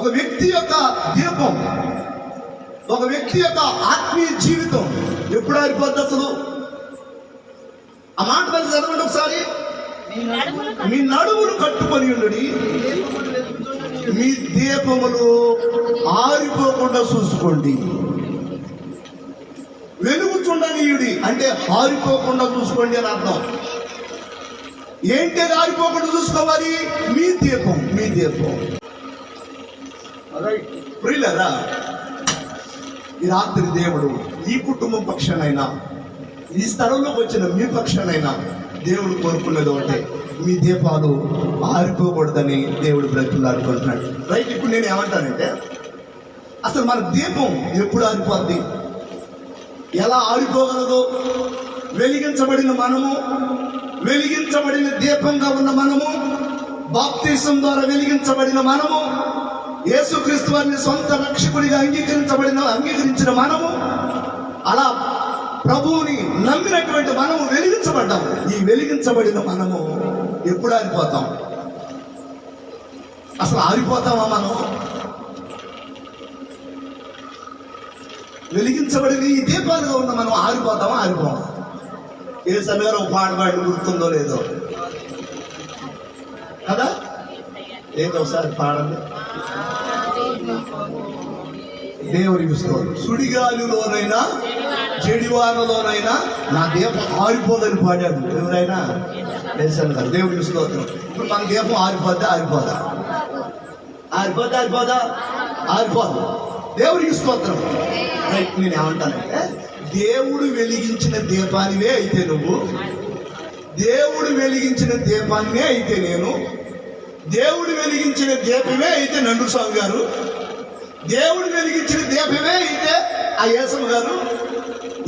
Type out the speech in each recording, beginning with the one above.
ఒక వ్యక్తి యొక్క దీపం ఒక వ్యక్తి యొక్క ఆత్మీయ జీవితం ఎప్పుడు ఆరిపోద్ది అసలు? ఆ మాట మళ్ళీ చదవండి ఒకసారి. మీ నడుములు కట్టుకొని ఉండడి. మీ దీపములు ఆరిపోకుండా చూసుకోండి. వెలుగుచుండనీయుడి అంటే ఆరిపోకుండా చూసుకోండి అని అర్థం. ఏంటి ఆరిపోకుండా చూసుకోవాలి? మీ దీపం మీ దీపం ప్రియులరా ఈ రాత్రి దేవుడు ఈ కుటుంబం పక్షానైనా ఈ స్థలంలోకి వచ్చిన మీ పక్షానైనా దేవుడు కోరుకున్నది ఒకటే. మీ దీపాలు ఆరిపోకూడదని దేవుడు బ్రతులు అనుకుంటున్నాడు రైట్ ఇప్పుడు నేను ఏమంటానంటే అసలు మన దీపం ఎప్పుడు ఆరిపోద్ది? ఎలా ఆరిపోగలదు? వెలిగించబడిన మనము వెలిగించబడిన దీపంగా ఉన్న మనము బాప్తీసం ద్వారా వెలిగించబడిన మనము యేసుక్రీస్తు వారిని సొంత రక్షకుడిగా అంగీకరించబడిన అంగీకరించిన మనము అలా ప్రభువుని నమ్మినటువంటి మనము వెలిగించబడ్డాము. ఈ వెలిగించబడిన మనము ఎప్పుడు ఆరిపోతాం? అసలు ఆరిపోతామా మనం? వెలిగించబడిన ఈ దీపాలుగా ఉన్న మనం ఆరిపోతామా ఆరిపోమా ఏ సమయంలో ఒక గుర్తుందో లేదో? కదా? ఏదో ఒకసారి పాడండి. దేవుని స్తోత్రం సుడిగాలిలోనైనా చెడివానలోనైనా నా దీపం ఆరిపోదని పాడాడు. ఎవరైనా? తెలుసాను కదా దేవుడు స్తోత్రం ఇప్పుడు మన దీపం ఆరిపోద్దా? ఆరిపోదా? ఆరిపోద్దా ఆరిపోదా? ఆరిపోదు. దేవుడికి స్తోత్రం రైట్ నేను ఏమంటానంటే దేవుడు వెలిగించిన దీపానివే అయితే నువ్వు దేవుడు వెలిగించిన దీపాన్నే అయితే నేను దేవుడు వెలిగించిన దీపమే అయితే నండు స్వామి గారు. దేవుడు వెలిగించిన దీపమే అయితే ఆ యేసమ్మ గారు.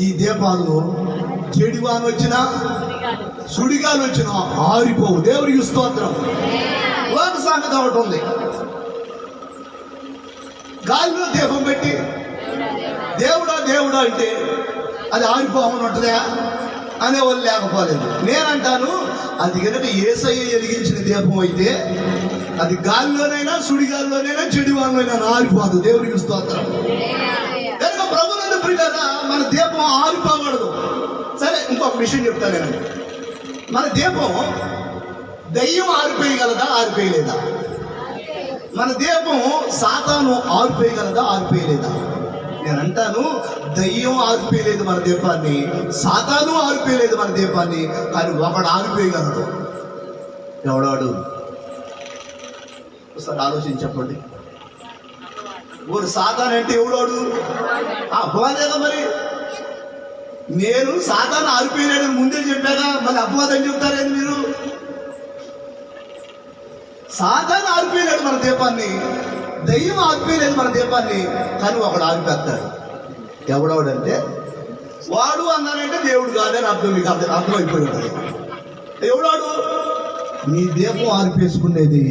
ఈ దీపాలు చెడివాన్ వచ్చినా సుడిగాలు వచ్చినా ఆరిపోవు. దేవుడికి స్తోత్రం. ఒక సంగతి ఒకటి ఉంది. గాలిలో దీపం పెట్టి దేవుడా దేవుడా అంటే అది ఆరిపోమని ఉంటుందా అనే వాళ్ళు లేకపోలేదు. నేనంటాను అది కనుక ఏసయ్య వెలిగించిన దీపం అయితే అది గాలిలోనైనా సుడిగాలిలోనైనా చెడివాళ్ళైనా ఆరిపోదు. దేవుడికి స్తోత్రం. కనుక ప్రభునందు ప్రియులారా మన దీపం ఆరిపోకూడదు. సరే ఇంకొక విషయం చెప్తాను నేను మన దీపం దయ్యం ఆరిపోయగలదా ఆరిపోయలేదా? మన దీపం సాతాను ఆరిపోయగలదా ఆరిపోయలేదా? నేను అంటాను దయ్యం ఆరిపోయలేదు మన దీపాన్ని సాతాను ఆరిపోయలేదు మన దీపాన్ని కానీ ఒకడు ఆరిపోయగలడు. ఎవడాడు? ఒకసారి ఆలోచించి చెప్పండి. ఊరు సాతాన్ అంటే ఎవడోడు? ఆ అపవాదేగా మరి? నేను సాతాన్ ఆరిపోయినాడు ముందే చెప్పాగా మళ్ళీ అపవాదం చెప్తారేంది మీరు? సాతాన్ ఆరిపోయినాడు మన దీపాన్ని దయ్యం ఆరిపోయలేదు మన దీపాన్ని కానీ ఒకడు ఆరిపేస్తాడు ఎవడవడంటే వాడు అన్నానంటే దేవుడు కాదని అర్థం మీకు అర్థం అర్థమైపోయి ఎవడాడు? నీ దీపం ఆర్పేసుకునేది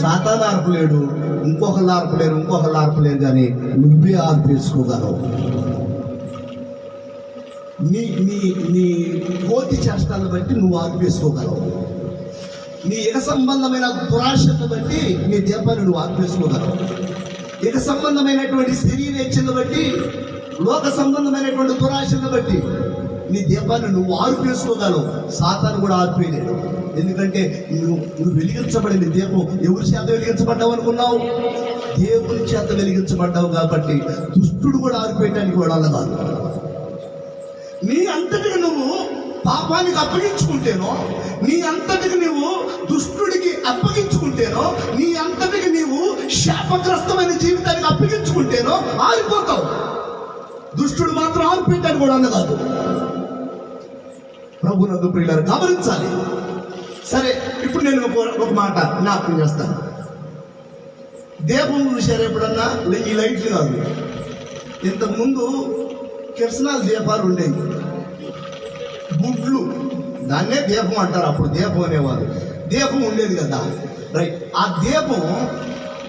సాతాన్ ఆర్పలేడు ఇంకొకళ్ళు ఆర్పలేరు ఇంకొకళ్ళు ఆర్పలేరు కానీ నువ్వే ఆర్పేసుకోగలవు. నీ నీ నీ కోతి చేష్టాలను బట్టి నువ్వు ఆర్పేసుకోగలవు. నీ ఇక సంబంధమైన దురాశను బట్టి నీ దీపాన్ని నువ్వు ఆర్పేసుకోగలవు. ఇక సంబంధమైనటువంటి శరీరేచ్ఛను బట్టి లోక సంబంధమైనటువంటి దురాశను బట్టి నీ దీపాన్ని నువ్వు ఆర్పేసుకోగలవు. సాతాను కూడా ఆర్పేయలేడు. ఎందుకంటే నువ్వు నువ్వు వెలిగించబడిన దీపం ఎవరి చేత వెలిగించబడ్డావు అనుకున్నావు? దేవుని చేత వెలిగించబడ్డావు కాబట్టి దుష్టుడు కూడా ఆరిపోయటానికి కూడా కాదు నీ అంతటికి నువ్వు పాపానికి అప్పగించుకుంటేనో నీ అంతటికి నువ్వు దుష్టుడికి అప్పగించుకుంటేనో నీ అంతటికి నీవు శాపగ్రస్తమైన జీవితానికి అప్పగించుకుంటేనో ఆరిపోతావు. దుష్టుడు మాత్రం ఆరిపోయటానికి కూడా కాదు ప్రభు నందు ప్రియులారు గమనించాలి. సరే ఇప్పుడు నేను ఒక ఒక మాట జ్ఞాపకం చేస్తాను. దీపం చూశారు ఎప్పుడన్నా? ఈ లైట్లు కాదు. ఇంతకుముందు కిరసనాల దీపాలు ఉండేవి. గుడ్లు. దాన్నే దీపం అంటారు. అప్పుడు దీపం అనేవారు. దీపం ఉండేది కదా. రైట్ ఆ దీపం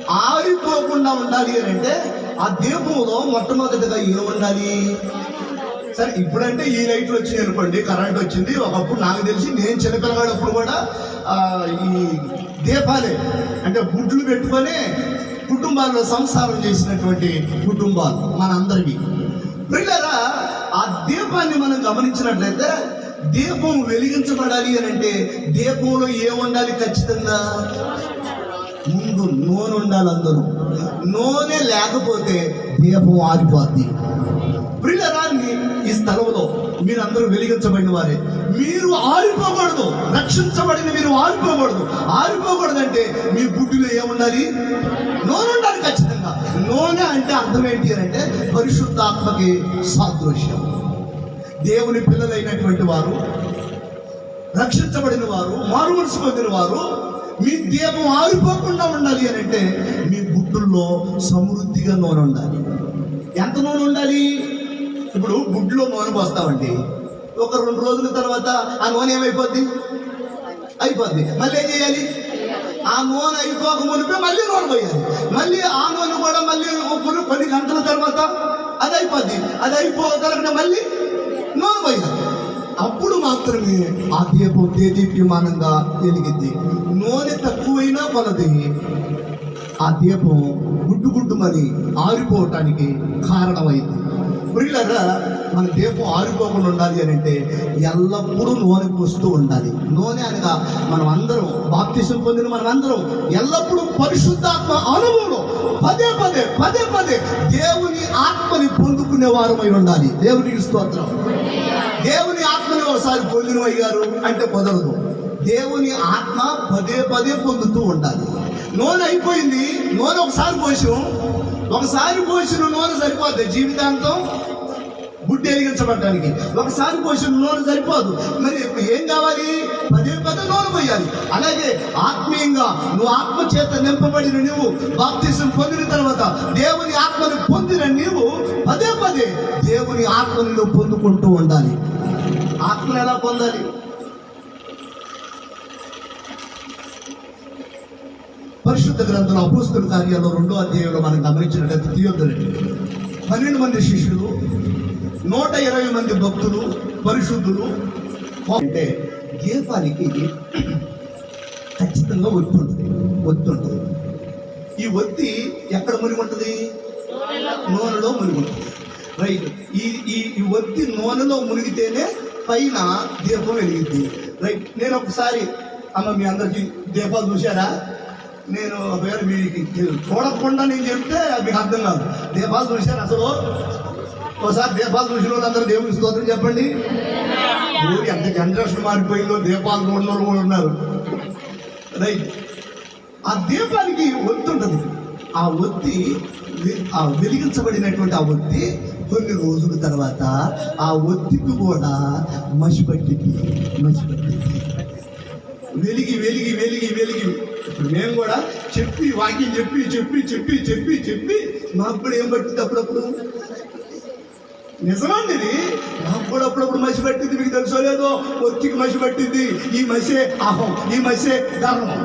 ఆరిపోకుండా ఉండాలి అని అంటే ఆ దీపంలో మొట్టమొదటిగా ఏముండాలి? ఉండాలి సరే ఇప్పుడంటే ఈ లైట్లు వచ్చినాయి అనుకోండి కరెంట్ వచ్చింది ఒకప్పుడు నాకు తెలిసి నేను చిన్నపిల్లగాడప్పుడు కూడా ఈ దీపాలే అంటే గుడ్లు పెట్టుకొని కుటుంబాల్లో సంసారం చేసినటువంటి కుటుంబాలు మనందరివి పిల్లరా ఆ దీపాన్ని మనం గమనించినట్లయితే దీపం వెలిగించబడాలి అని అంటే దీపంలో ఏముండాలి ఖచ్చితంగా? ముందు నూనె ఉండాలి అందరూ నూనె లేకపోతే దీపం ఆరిపోద్ది. ప్రియులరా ఈ స్థలంలో మీరందరూ వెలిగించబడిన వారే. మీరు ఆరిపోకూడదు. రక్షించబడిన మీరు ఆరిపోకూడదు. ఆరిపోకూడదంటే మీ బుడ్డిలో ఏముండాలి? నూనె ఉండాలి ఖచ్చితంగా. నూనె అంటే అర్థం ఏంటి అని అంటే పరిశుద్ధాత్మకి సాదృశ్యం. దేవుని పిల్లలైనటువంటి వారు రక్షించబడిన వారు మారు మనసు పొందిన వారు మీ దీపం ఆరిపోకుండా ఉండాలి అని అంటే మీ బుట్టుల్లో సమృద్ధిగా నూనె ఉండాలి. ఎంత నూనె ఉండాలి? ఇప్పుడు గుడ్లో నూనె పోస్తామండి. ఒక రెండు రోజుల తర్వాత ఆ నూనె ఏమైపోద్ది? అయిపోద్ది. మళ్ళీ ఏం చేయాలి? ఆ నూనె అయిపోక మునిపే మళ్ళీ నూనె పోయాలి. మళ్ళీ ఆ నూనె కూడా మళ్ళీ కొన్ని కొన్ని గంటల తర్వాత అది అయిపోద్ది. అది అయిపోగలిగిన మళ్ళీ నూనె పోయాలి. అప్పుడు మాత్రమే ఆ దీపం తేదీప్యమానంగా వెలిగింది నూనె తక్కువైనా కొలది. ఆ దీపం గుడ్డు గుడ్డుమని ఆరిపోవటానికి కారణమైంది. ప్రియులరా మన దీపం ఆరిపోకుండా ఉండాలి అని అంటే ఎల్లప్పుడూ నూనె పోస్తూ ఉండాలి. నూనె అనగా మనం అందరం బాప్తిసం పొందిన మనం అందరం ఎల్లప్పుడూ పరిశుద్ధాత్మ అనుభవంలో పదే పదే పదే పదే దేవుని ఆత్మని పొందుకునే వారమై ఉండాలి. దేవునికి స్తోత్రం. దేవుని ఆత్మని ఒకసారి పొందిన అయ్యారు అంటే కుదరదు. దేవుని ఆత్మ పదే పదే పొందుతూ ఉండాలి. నూనె అయిపోయింది నూనె ఒకసారి పోసాం. ఒకసారి పోసిన నూనె సరిపోద్ది జీవితాంతం. బుడ్డి వెలిగించబడడానికి ఒకసారి పోసిన నూనె సరిపోదు. మరి ఇప్పుడు ఏం కావాలి? పదే పదే నూనె పోయాలి. అలాగే ఆత్మీయంగా నువ్వు ఆత్మ చేత నింపబడిన నువ్వు బాప్తిసం పొందిన తర్వాత దేవుని ఆత్మను పొందిన నీవు పదే పదే దేవుని ఆత్మను నువ్వు పొందుకుంటూ ఉండాలి. ఆత్మను ఎలా పొందాలి? పరిశుద్ధ గ్రంథంలో అపోస్తుల కార్యాల్లో రెండో అధ్యాయంలో మనం గమనించినట్లయితే తీయొద్దులండి పన్నెండు మంది శిష్యులు నూట ఇరవై మంది భక్తులు పరిశుద్ధులు. అంటే దీపానికి ఖచ్చితంగా ఒత్తి ఉంటుంది. ఒత్తి ఉంటుంది. ఈ ఒత్తి ఎక్కడ మునిగి ఉంటుంది? నూనెలో మునిగి ఉంటుంది. రైట్. ఈ ఈ ఈ ఒత్తి నూనెలో మునిగితేనే పైన దీపం వెలిగింది రైట్. నేను ఒకసారి అమ్మ మీ అందరికీ దీపాలు చూశారా? నేను పేరు మీకు చూడకుండా నేను చెప్తే మీకు అర్థం కాదు. దీపాలు చూశారు అసలు? ఒకసారి దీపాలు చూసిన వాళ్ళందరూ దేవుని స్తోత్రం చెప్పండి. ఊరి ఎంత జనరేషన్ మారిపోయిందో దీపాలు చూడని కూడా ఉన్నారు. రైట్. ఆ దీపానికి ఒత్తి ఉంటుంది. ఆ ఒత్తి ఆ వెలిగించబడినటువంటి ఆ ఒత్తి కొన్ని రోజుల తర్వాత ఆ ఒత్తికి కూడా మసి పట్టింది మసి పట్టింది వెలిగి వెలిగి వెలిగి వెలిగి. ఇప్పుడు మేము కూడా చెప్పి వాక్యం చెప్పి చెప్పి చెప్పి చెప్పి చెప్పి మాకు కూడా ఏం పట్టింది అప్పుడప్పుడు? నిజమండి ఇది? నాకు కూడా అప్పుడప్పుడు మసి పట్టింది మీకు తెలుసో లేదో? ఒత్తికి మసి పట్టింది. ఈ మసే అహం ఈ మసే గర్వం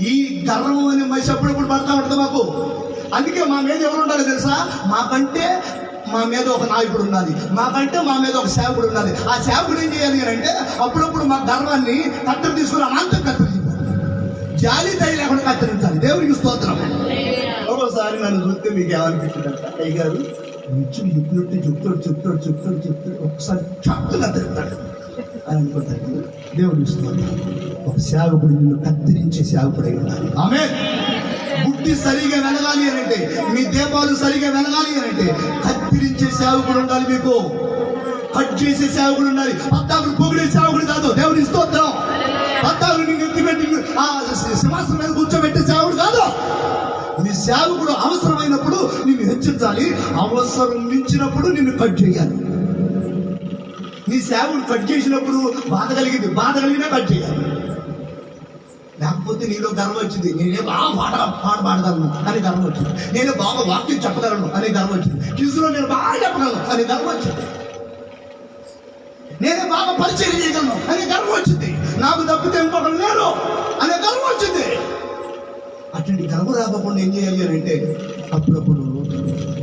ఈ గర్వం అనే మసి అప్పుడప్పుడు పడతా ఉంటుంది మాకు. అందుకే మా మీద ఎవరు ఉండాలి తెలుసా? మాకంటే మా మీద ఒక నాయకుడు ఉన్నది మాకంటే మా మీద ఒక సేవకుడు ఉన్నది ఆ సేవకుడు ఏం చేయాలి అంటే అప్పుడప్పుడు మా ధర్మాన్ని కట్టలు తీసుకుని అనంతం కత్తిరించాలి జాలి దయ లేకుండా కత్తిరించాలి దేవునికి స్తోత్రం. ఒక్కోసారి నన్ను చూస్తే మీకు ఏమనిపిస్తుందంట అయ్య గారు నిత్యం చెప్పినట్టు చెప్తాడు చెప్తాడు చెప్తాడు చెప్తాడు ఒకసారి చట్టు కత్తిరిస్తాడు అని అనుకుంటాడు దేవుడు ఇస్తున్నాడు ఒక సేవకుడు నిన్ను కత్తిరించే సేవకుడై ఉండాలి. ఆమె బుద్ధి సరిగా వెలగాలి అని అంటే మీ దీపాలు సరిగా వెలగాలి అని అంటే కత్తిరించే సేవకుడు ఉండాలి మీకు. కట్ చేసే సేవకుడు ఉండాలి. పద్దాకుడు పొగిడే సేవకుడు కాదు. దేవుని స్తోత్రం. పద్దాకులు నిన్ను ఎత్తిపెట్టి ఆ సింహాసనం మీద కూర్చోబెట్టే సేవకుడు కాదు. నీ సేవకుడు అవసరమైనప్పుడు నిన్ను హెచ్చించాలి అవసరం మించినప్పుడు నిన్ను కట్ చేయాలి. నీ సేవకుడు కట్ చేసినప్పుడు బాధ కలిగింది. బాధ కలిగినా కట్ చేయాలి. లేకపోతే నీలో గర్వం వచ్చింది. నేనే బాగా పాట పాట పాడగలను అని గర్వం వచ్చింది. నేను బాగా వాక్యం చెప్పగలను అనే గర్వం వచ్చింది. క్యూస్లో నేను బాగా చెప్పగలను అని గర్వం వచ్చింది. నేనే బాగా పరిచయం చేయగలను అనే గర్వం వచ్చింది. నాకు తప్పితే ఇంకొకరు లేరు అనే గర్వం వచ్చింది. అటువంటి గర్వం రాకుండా ఏం చేయాలి అని అంటే అప్పుడప్పుడు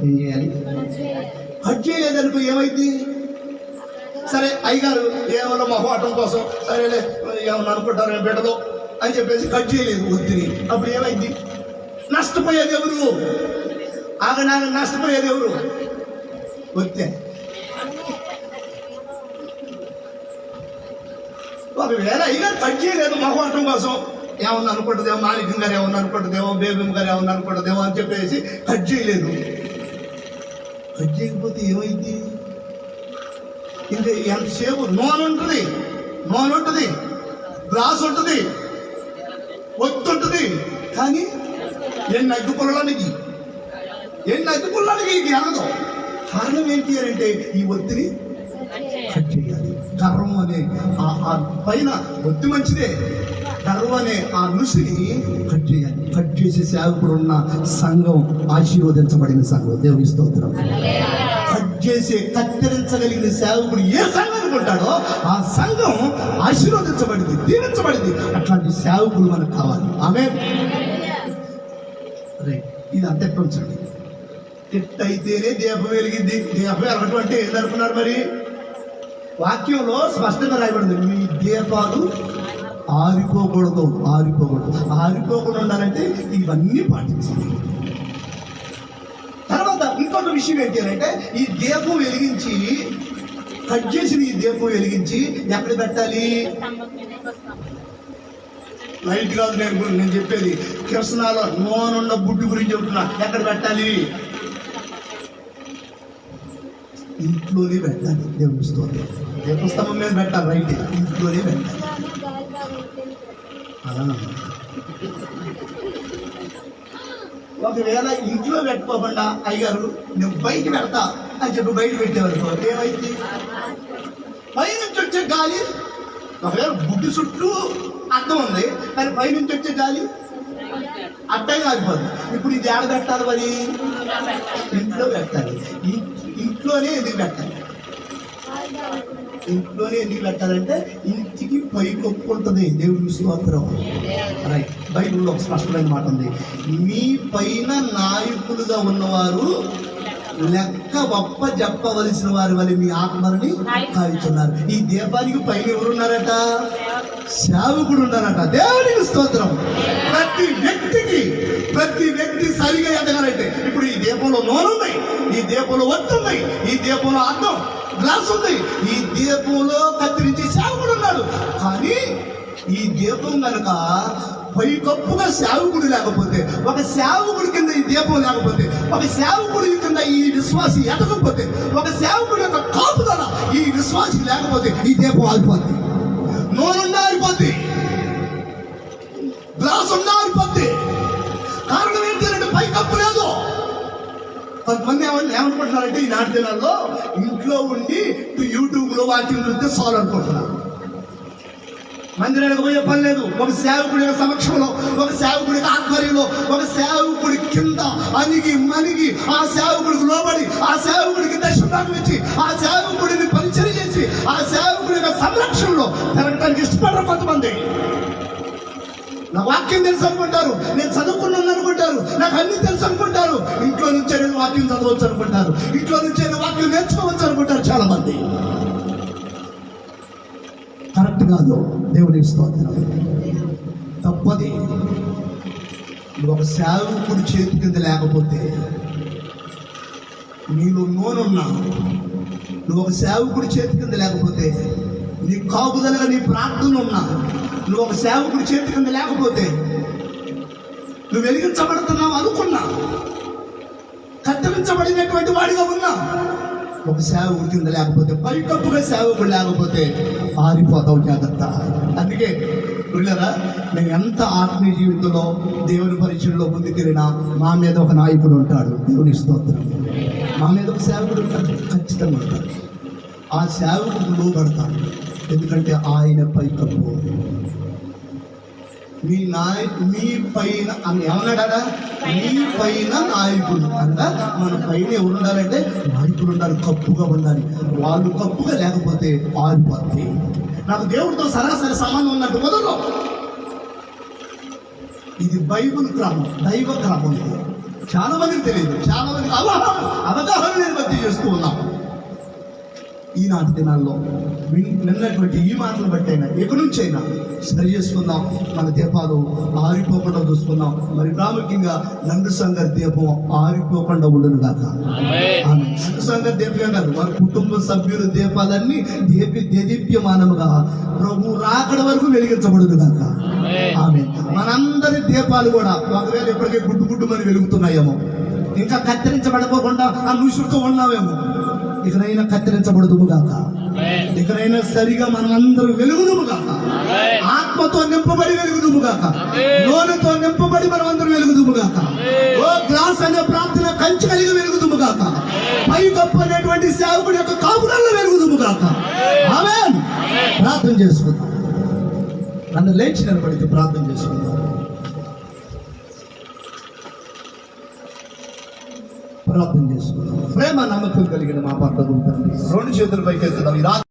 ఏం చేయాలి? కట్ చేయలేదనుకో ఏమైంది? సరే అయ్యగారు ఏమన్నా మొహమాటం కోసం సరేలే ఏమన్నా అనుకుంటారు బిడ్డలు అని చెప్పేసి కట్ చేయలేదు ఒత్తిని అప్పుడు ఏమైంది? నష్టపోయేది ఎవరు? ఆగనాగ నష్టపోయేది ఎవరు? వచ్చే ఒకవేళ అయినా కట్ చేయలేదు మొహమాటం కోసం ఏమన్నా అనుకుంటుందేమో మాణిక్యం గారు ఏమన్నా అనుకుంటుందేమో బేబీం గారు ఏమన్నా అనుకుంటుందేమో అని చెప్పేసి కట్ చేయలేదు. కట్ చేయకపోతే ఏమైంది? ఇంకా ఎంతసేపు నోన్ ఉంటుంది? నోన్ ఉంటుంది? గ్లాస్ ఉంటుంది? ఒత్తి కానీ ఎన్ని అగ్గి ఎన్ని అగ్గి ఇది అనదు. కారణం ఏంటి అని అంటే ఈ ఒత్తిడి కట్ చేయాలి. గర్వం అనే ఆ పైన ఒత్తి మంచిదే. గర్వం అనే ఆ నుసిని కట్ చేయాలి. కట్ చేసే సేవకుడు ఉన్న సంఘం ఆశీర్వదించబడిన సంఘం. దేవుని స్తోత్రం. కట్ చేసే కత్తిరించగలిగిన సేవకుడు ఏ సంఘం? ఉంటాడో ఆ సంఘం ఆశీర్వదించబడింది దీవించబడింది. అట్లాంటి సేవకులు మనకు కావాలి. ఆమె ఇది అంతే ఎట్లా ఉంచండి. ఎట్టయితేనే దీపం వెలిగింది. దీపం వెలగటం అంటే ఏం మరి? వాక్యంలో స్పష్టంగా రాయబడింది. మీ దీపాలు ఆరిపోకూడదు ఆరిపోకూడదు. ఆరిపోకుండా ఉండాలంటే ఇవన్నీ పాటించాలి. తర్వాత ఇంకొక విషయం ఏంటి అంటే ఈ దీపం వెలిగించి కట్ చేసిన ఈ దీపం వెలిగించి ఎక్కడ పెట్టాలి? లైట్ కాదు నేను నేను చెప్పేది కిరసనాల నూనె బుడ్డు గురించి చెప్తున్నా. ఎక్కడ పెట్టాలి? ఇంట్లోనే పెట్టాలి దేవుని దీపస్తంభం మీద పెట్టాలి రైట్. ఇంట్లోనే పెట్టాలి. ఒకవేళ ఇంట్లో పెట్టుకోకుండా అయ్యారు నేను బయట పెడతా అని చెప్పి బయట పెట్టేవారు. ఏమైంది పైనుంచి వచ్చే గాలి ఒకవేళ బుడ్డి చుట్టూ అర్థం ఉంది కానీ పైనుంచి వచ్చే గాలి అట్టగా కాలిపోదు ఇప్పుడు ఇది ఏడ పెట్టాలి మరి? ఇంట్లో పెట్టాలి. ఇంట్లోనే ఎందుకు పెట్టాలి? ఇంట్లోనే ఎందుకు పెట్టాలంటే ఇంటికి పై ఉంటుంది. దేవుడి స్తోత్రం రైట్ బైబిల్లో ఒక స్పష్టమైన మాట ఉంది. మీ పైన నాయకులుగా ఉన్నవారు లెక్క ఒప్ప చెప్పవలసిన వారి వల్ల మీ ఆత్మని కాయుచున్నారు ఈ దీపానికి పైన ఎవరున్నారట? సేవకుడు ఉన్నారట. దేవునికి స్తోత్రం. ప్రతి వ్యక్తికి ప్రతి వ్యక్తి సరిగా ఎదగాలంటే ఇప్పుడు ఈ దీపంలో నూనె ఉంది ఈ దీపంలో ఉంది ఈ దీపంలో అద్దం గ్లాస్ ఉంది. ఈ దీపంలో కత్తిరించి సేవకుడు ఉన్నాడు. కానీ ఈ దీపం కనుక పైకప్పుగా సేవకుడు లేకపోతే ఒక సేవకుడి కింద ఈ దీపం లేకపోతే ఒక సేవకుడి కింద ఈ విశ్వాసి ఎదకపోతే ఒక సేవకుడి యొక్క కాపుదల ఈ విశ్వాసి లేకపోతే ఈ దీపం ఆగిపోద్ది. నూనె ఆగిపోద్ది. గ్లాస్ ఉన్న ఆగిపోద్ది. కారణం ఏంటంటే పై కప్పు లేదు. కొంతమంది ఏమన్నా ఏమనుకుంటున్నారంటే ఈ నాటి దినాల్లో ఇంట్లో ఉండి యూట్యూబ్లో లో చూస్తే సాల్వ్ అనుకుంటున్నారు మందిరానికి పోయే పని లేదు. ఒక సేవకుడి సమక్షంలో ఒక సేవకుడి ఆధ్వర్యంలో ఒక సేవకుడి కింద అణిగి మణిగి ఆ సేవకుడికి లోబడి ఆ సేవకుడికి దర్శనం ఇచ్చి ఆ సేవకుడిని పరిచయం చేసి ఆ సేవకుడి యొక్క సంరక్షణలో తిరగటానికి ఇష్టపడరు కొంతమంది. నా వాక్యం తెలుసు అనుకుంటారు నేను చదువుకున్నాను అనుకుంటారు నాకు అన్ని తెలుసు అనుకుంటారు. ఇంట్లో నుంచే నేను వాక్యం చదవచ్చు అనుకుంటారు ఇంట్లో నుంచే వాక్యం నేర్చుకోవచ్చు అనుకుంటారు చాలా మంది కాదు. దేవుని స్తోత్రాలు. తప్పది. నువ్వు ఒక సేవకుడి చేతి కింద లేకపోతే నీలో నూనున్నా నువ్వు ఒక సేవకుడి చేతి కింద లేకపోతే నీ కాపుదలగా నీ ప్రార్థన ఉన్నా నువ్వు ఒక సేవకుడి చేతి కింద లేకపోతే నువ్వు వెలిగించబడుతున్నావు అనుకున్నా కత్తిరించబడినటువంటి వాడిగా ఉన్నా ఒక సేవ కింద లేకపోతే పైకప్పుగా సేవకుడు లేకపోతే ఆరిపోతావు జాగ్రత్త. అందుకే పిల్లరా నేను ఎంత ఆత్మీయ జీవితంలో దేవుని పరిచయంలో ముందుకెళ్ళినా మా మీద ఒక నాయకుడు ఉంటాడు. దేవుని స్తోత్రం. మా మీద ఒక సేవకుడు ఉంటాడు. ఖచ్చితంగా ఉంటాడు. ఆ సేవకుడు లోబడతాడు. ఎందుకంటే ఆయన పైకప్పు. మీ నాయ మీ పైన అని ఏమన్నాడా మీ పైన నాయకుడు అనగా మన పైన ఎవరుండాలంటే ఉండాలంటే నాయకుడు ఉండాలి కప్పుగా ఉండాలి. వాళ్ళు కప్పుగా లేకపోతే ఆరిపోతుంది నాకు దేవుడితో సరాసరి సంబంధం ఉన్నట్టు మొదలు ఇది బైబుల్ క్రమం దైవ క్రమం ఇది. చాలా మందికి తెలియదు. చాలా మందికి అవగాహన అవగాహన నేను బట్టి చేస్తూ ఉన్నాం ఈనాటి దినాల్లో విన్నటువంటి ఈ మాటలు బట్టి అయినా ఎక్కడి నుంచి అయినా సరి చేసుకుందాం. మన దీపాలు ఆరిపోకుండా చూసుకుందాం మరి ప్రాముఖ్యంగా నందు సంఘ దీపం ఆరిపోకుండా ఉండును నందు సంఘ దీపమే కాదు వారి కుటుంబ సభ్యుల దీపాలన్నీ దేపి దేదీప్యమానముగా ప్రభు రాకడ వరకు వెలిగించబడును గాక. ఆమె మనందరి దీపాలు కూడా ఒకవేళ ఇప్పటికే గుడ్డు గుడ్డు మరి వెలుగుతున్నాయేమో. ఇంకా కత్తిరించబడకోకుండా ఆ నుసురుతో ఉన్నావేమో. ఇకనైనా కత్తిరించబడదుము గాక. ఇకనైనా సరిగా మనమందరం వెలుగుదుము గాక. ఆత్మతో నింపబడి వెలుగుదుము గాక. నూనెతో నింపబడి మనం అందరం వెలుగుదుము గాక. ఓ గ్లాస్ అనే ప్రార్థన కంచి కలిగి వెలుగుదుము గాక. పై గొప్ప అనేటువంటి సేవకుడి యొక్క కాపురాల్లో వెలుగుదుము గాక. ఆమె ప్రార్థన చేసుకుందాం. నన్ను లేచి నిలబడితే ప్రార్థన చేసుకుందాం. ప్రార్థన చేసుకుందాం. ప్రేమ నమ్మకం కలిగిన మా పట్ల ఉంటుంది రెండు చేతులు పైకి ఈ